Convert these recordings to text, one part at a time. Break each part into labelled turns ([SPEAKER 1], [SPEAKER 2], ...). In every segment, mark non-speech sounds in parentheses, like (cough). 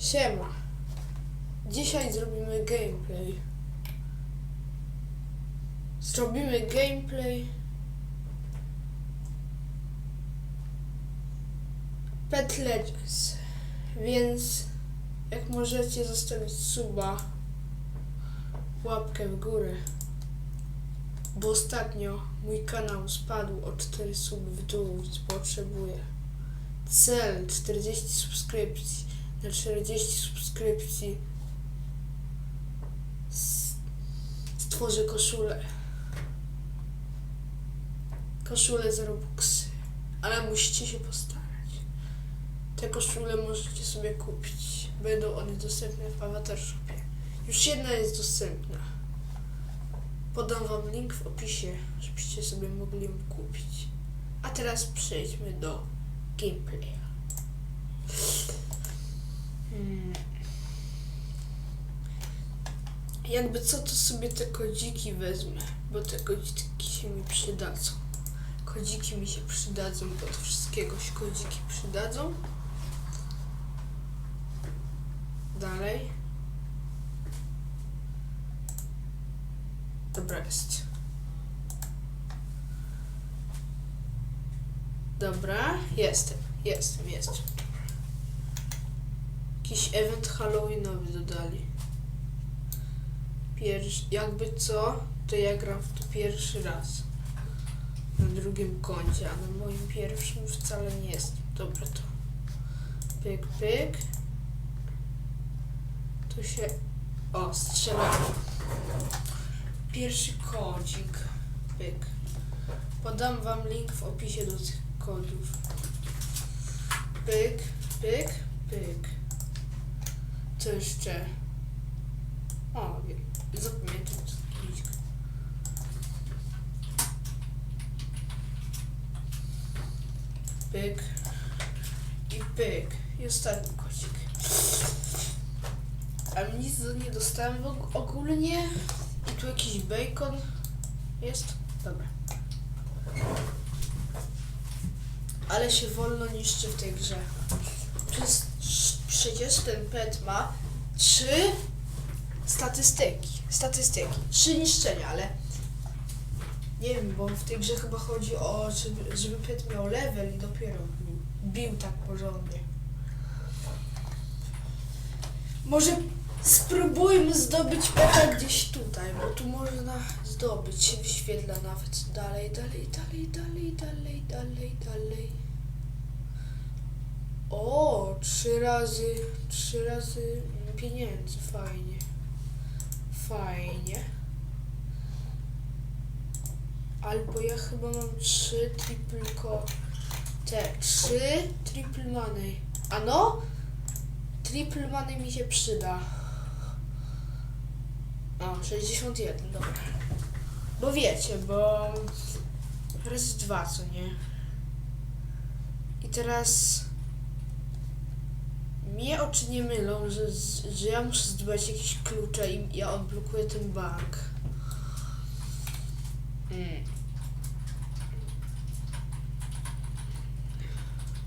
[SPEAKER 1] Siema. Dzisiaj zrobimy gameplay. Zrobimy gameplay. Pet Legends. Więc jak możecie zostawić suba, łapkę w górę. Bo ostatnio mój kanał spadł o 4 suby w dół, więc potrzebuję. Cel 40 subskrypcji. Na 40 subskrypcji stworzę koszulę. Koszulę z Robuxy. Ale musicie się postarać. Te koszule możecie sobie kupić. Będą one dostępne w Avatar Shopie. Już jedna jest dostępna. Podam wam link w opisie, żebyście sobie mogli ją kupić. A teraz przejdźmy do gameplaya. Jakby co, to sobie te kodziki wezmę, bo te kodziki się mi przydadzą. Kodziki mi się przydadzą, bo do wszystkiego się kodziki przydadzą. Dalej. Dobra jest. Dobra, jestem, jestem, jestem. Jakiś event Halloweenowy dodali. Pierwszy, jakby co, to ja gram w to pierwszy raz. Na drugim koncie, a na moim pierwszym wcale nie jest. Dobra to. Pyk, pyk. Tu się... O, strzela. Pierwszy kodzik. Pyk. Podam wam link w opisie do tych kodów. Pyk, pyk, pyk. Co jeszcze? O, wiem. Ten kodzik. Pyk. I pyk. I ostatni kodzik. A nic nie dostałem og- ogólnie. I tu jakiś bacon jest. Dobra. Ale się wolno niszczy w tej grze. Przecież ten pet ma trzy statystyki. Statystyki. Trzy niszczenia, ale nie wiem, bo w tej grze chyba chodzi o, żeby, żeby pet miał level i dopiero bił, tak porządnie. Może spróbujmy zdobyć peta gdzieś tutaj, bo tu można zdobyć. Się wyświetla nawet dalej, dalej, dalej, dalej, dalej, dalej, dalej. O, trzy razy, trzy razy pieniędzy, fajnie. Fajnie. Albo ja chyba mam trzy triple ko... Te, trzy triple money. A no? Triple money mi się przyda. O, 61, dobra. Bo wiecie, bo raz dwa, co nie? I teraz mnie oczy nie mylą, że, że ja muszę zdobywać jakieś klucze i ja odblokuję ten bank. Mm.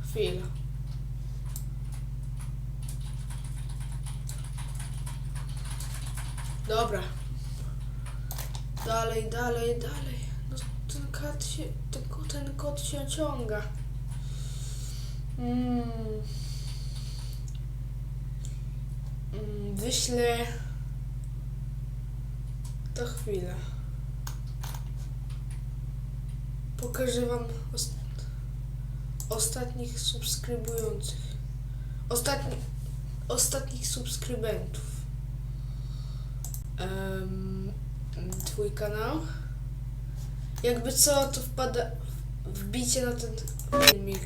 [SPEAKER 1] Chwila. Dobra. Dalej, dalej, dalej. No, ten kot się, ten, ten kot się ciąga. Mm. Mm, wyślę to chwilę. Pokażę wam os- ostatnich subskrybujących. Ostatni, ostatnich subskrybentów. Em, twój kanał. Jakby co, to wpada, wbicie na ten filmik,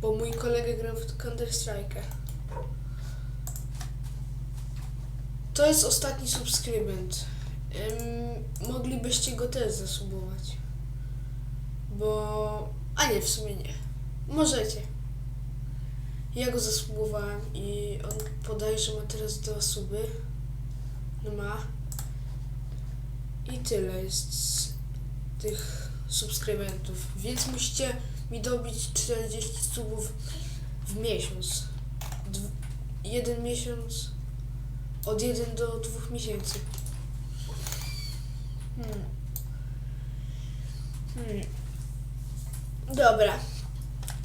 [SPEAKER 1] bo mój kolega gra w Counter Strike. To jest ostatni subskrybent. Em, moglibyście go też zasubować. Bo... A nie, w sumie nie. Możecie. Ja go zasubowałem i on podaje, że ma teraz dwa suby. No ma. I tyle jest tych subskrybentów. Więc musicie mi dobić 40 subów w miesiąc. Dw- jeden miesiąc, od 1 do 2 miesięcy. Hmm. Hmm. Dobra.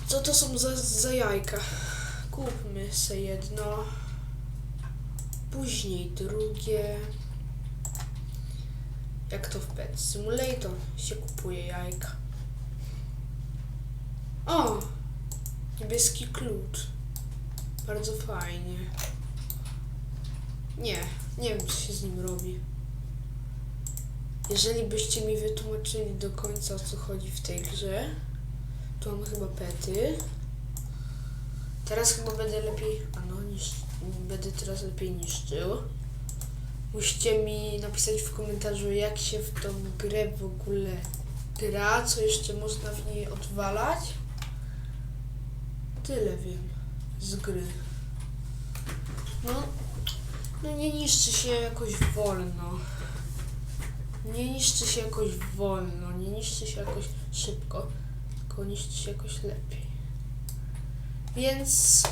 [SPEAKER 1] Co to są za, za jajka? Kupmy se jedno. Później drugie. Jak to w Pet Simulator się kupuje jajka. O! Niebieski klucz. Bardzo fajnie. Nie, nie wiem co się z nim robi. Jeżeli byście mi wytłumaczyli do końca o co chodzi w tej grze, to mam chyba pety. Teraz chyba będę lepiej. A no, będę teraz lepiej niszczył. Musicie mi napisać w komentarzu, jak się w tą grę w ogóle gra, co jeszcze można w niej odwalać. Tyle wiem z gry. No, no nie niszczy się jakoś wolno. Nie niszczy się jakoś wolno, nie niszczy się jakoś szybko, tylko niszczy się jakoś lepiej. Więc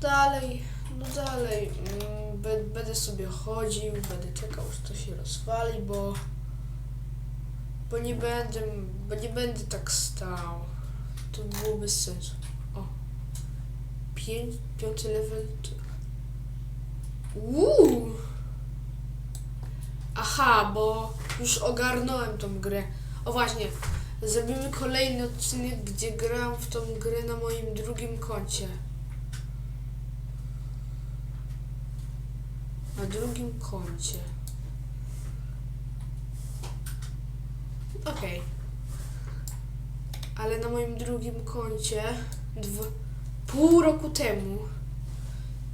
[SPEAKER 1] dalej, no dalej, mm, będę sobie chodził, będę czekał, aż to się rozwali, bo bo nie będę, bo nie będę tak stał. To było bez sensu. O. Pięć, piąty level. Uuu. Aha, bo już ogarnąłem tą grę. O właśnie, zrobimy kolejny odcinek, gdzie gram w tą grę na moim drugim koncie. Na drugim koncie. Okej. Ale na moim drugim koncie dwa, pół roku temu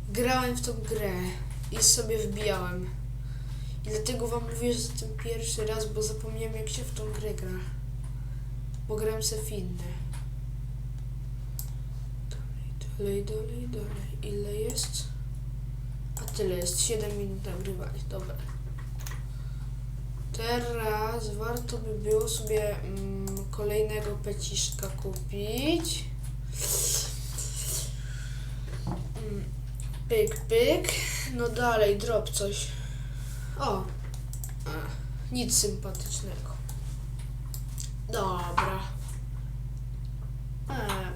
[SPEAKER 1] grałem w tą grę i sobie wbijałem. I dlatego wam mówię, że ten pierwszy raz, bo zapomniałem jak się w tą grę gra. Bo grałem se w inne. Dalej, dalej, dalej, dalej. Ile jest? A tyle jest. 7 minut nagrywania. Dobra. Teraz warto by było sobie mm, kolejnego peciszka kupić. Mm, Pyk, pyk. No dalej, drop coś. O. Nic sympatycznego. Dobra. E,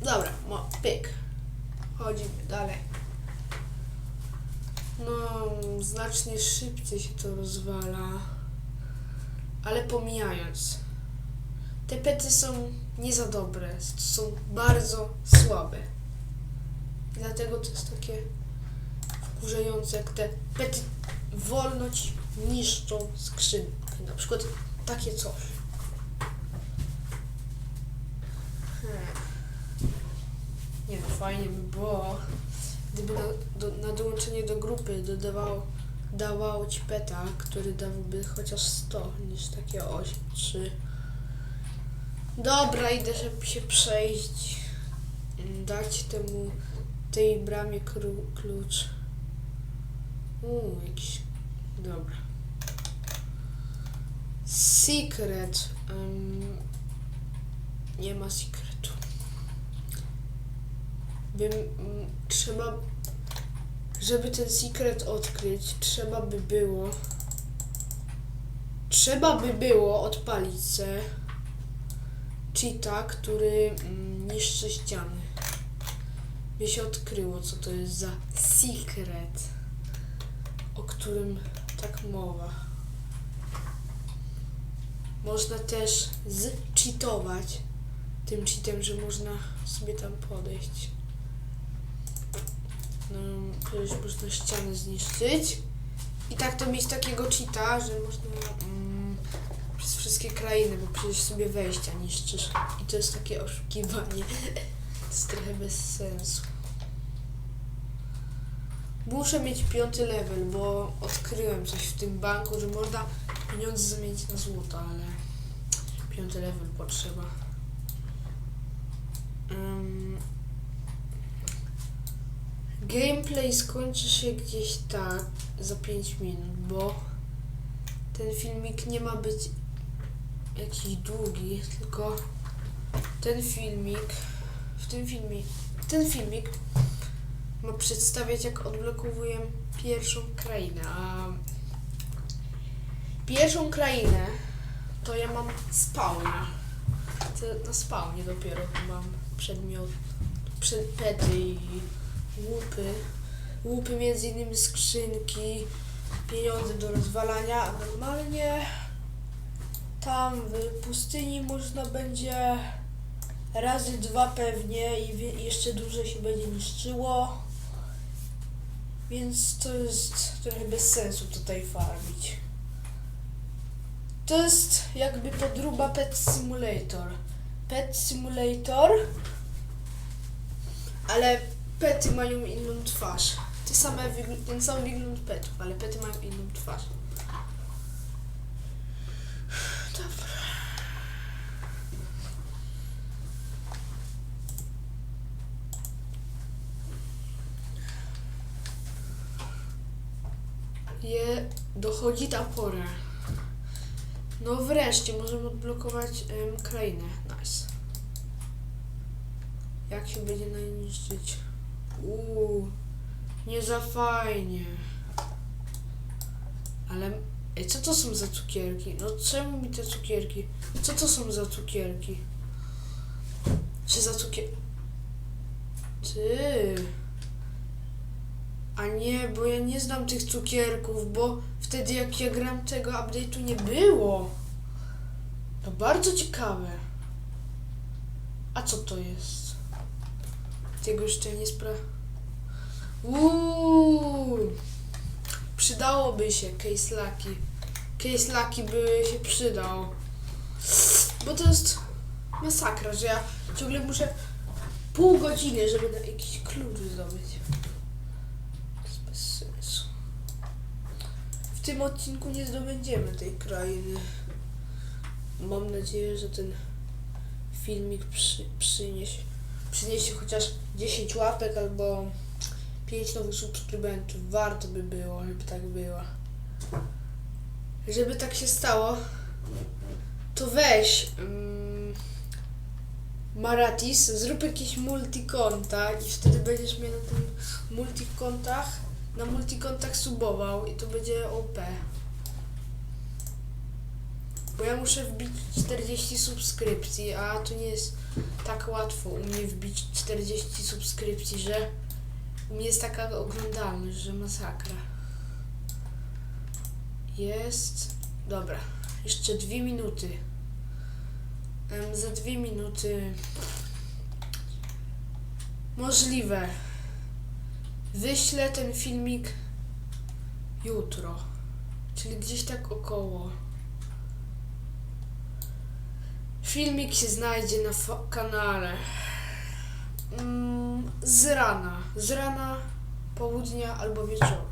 [SPEAKER 1] dobra, mo, pyk. Chodzimy dalej. No, znacznie szybciej się to rozwala. Ale pomijając. Te pety są nie za dobre. Są bardzo słabe. Dlatego to jest takie wkurzające, jak te pety wolno ci niszczą skrzynki. Na przykład takie coś. Hmm. Nie no, fajnie by było, gdyby na, do, na dołączenie do grupy dodawało dawało ci peta, który dawałby chociaż 100 niż takie 8, 3. Dobra, idę żeby się przejść. Dać temu tej bramie klucz. Uuu, jakiś. Dobra. Secret. Em, nie ma secretu. Bym, mm, trzeba. Żeby ten secret odkryć, trzeba by było. Trzeba by było odpalić se cheata, który mm, niszczy ściany. By się odkryło, co to jest za secret, o którym tak mowa. Można też zcheatować tym cheatem, że można sobie tam podejść. No, przecież można ścianę zniszczyć. I tak to mieć takiego cheata, że można mm, przez wszystkie krainy, bo przecież sobie wejścia niszczysz. I to jest takie oszukiwanie. (laughs) To jest trochę bez sensu. Muszę mieć piąty level, bo odkryłem coś w tym banku, że można pieniądze zamienić na złoto, ale piąty level potrzeba. Ym, gameplay skończy się gdzieś tak za 5 minut, bo ten filmik nie ma być jakiś długi, tylko ten filmik, w tym filmie, ten filmik ma przedstawiać, jak odblokowuję pierwszą krainę. A pierwszą krainę to ja mam spawna. To na spawnie dopiero mam przedmiot, przed pety i łupy. Łupy między innymi skrzynki, pieniądze do rozwalania, a normalnie tam w pustyni można będzie razy dwa pewnie i jeszcze dłużej się będzie niszczyło. Więc to jest trochę bez sensu tutaj farmić. To jest jakby podróba Pet Simulator. Pet Simulator, ale pety mają inną twarz. Te same, ten sam wygląd petów, ale pety mają inną twarz. Dobra. Je, dochodzi ta pora. No wreszcie możemy odblokować em, krainę. Nice. Jak się będzie najniszczyć? Uuu, nie za fajnie. Ale ej, co to są za cukierki? No czemu mi te cukierki? Co to są za cukierki? Czy za cukier... Ty... A nie, bo ja nie znam tych cukierków, bo wtedy jak ja gram tego update'u nie było. To bardzo ciekawe. A co to jest? Tego jeszcze nie spra... Uuu, przydałoby się Case Lucky. Case Lucky by się przydał. Bo to jest masakra, że ja ciągle muszę pół godziny, żeby na jakiś klucz zdobyć. To jest bez sensu. W tym odcinku nie zdobędziemy tej krainy. Mam nadzieję, że ten filmik przy, przyniesie, przyniesie chociaż 10 łapek albo 5 nowych subskrybentów. Warto by było, żeby tak było. Żeby tak się stało, to weź mm, Maratis, zrób jakieś multikonta i wtedy będziesz mnie na tym multikontach, na multikontach subował i to będzie OP. Bo ja muszę wbić 40 subskrypcji, a to nie jest tak łatwo u mnie wbić 40 subskrypcji, że u mnie jest taka oglądalność, że masakra. Jest. Dobra, jeszcze dwie minuty. Em, za dwie minuty. Możliwe. Wyślę ten filmik jutro. Czyli gdzieś tak około. Filmik się znajdzie na kanale. Mm, z rana. Z rana, południa albo wieczoru.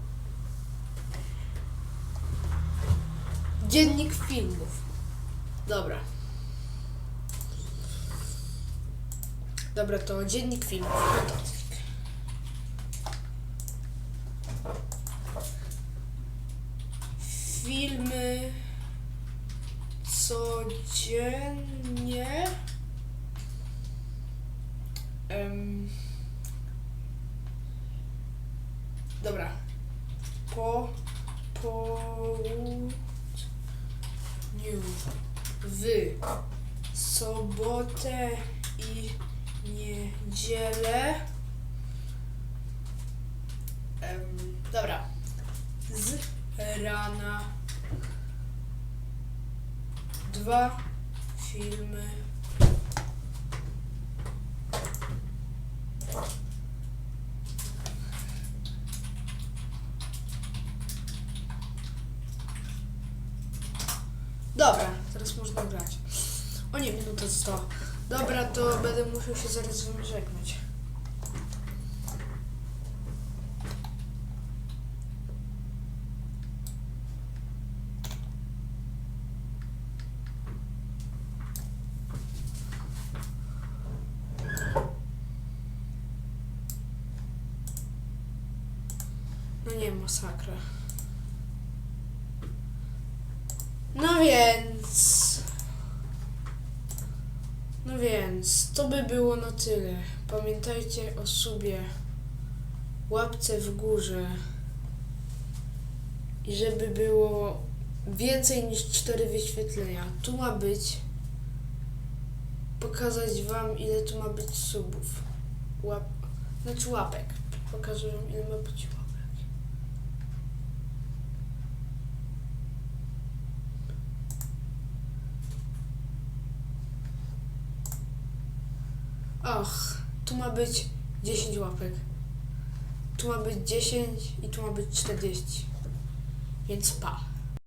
[SPEAKER 1] Dziennik filmów. Dobra. Dobra, to dziennik filmów. Filmy codziennie. Em, dobra. Po południu w sobotę i niedzielę. Em, dobra. Z rana dwa filmy. Dobra, teraz można grać. O nie, minuta została. Dobra, to będę musiał się zaraz z wami żegnać. No nie, masakra. No więc... No więc, to by było na tyle. Pamiętajcie o subie łapce w górze i żeby było więcej niż 4 wyświetlenia. Tu ma być pokazać wam ile tu ma być subów. Łap, znaczy łapek. Pokażę wam ile ma być łapek. Och, tu ma być 10 łapek. Tu ma być 10 i tu ma być 40. Więc pa.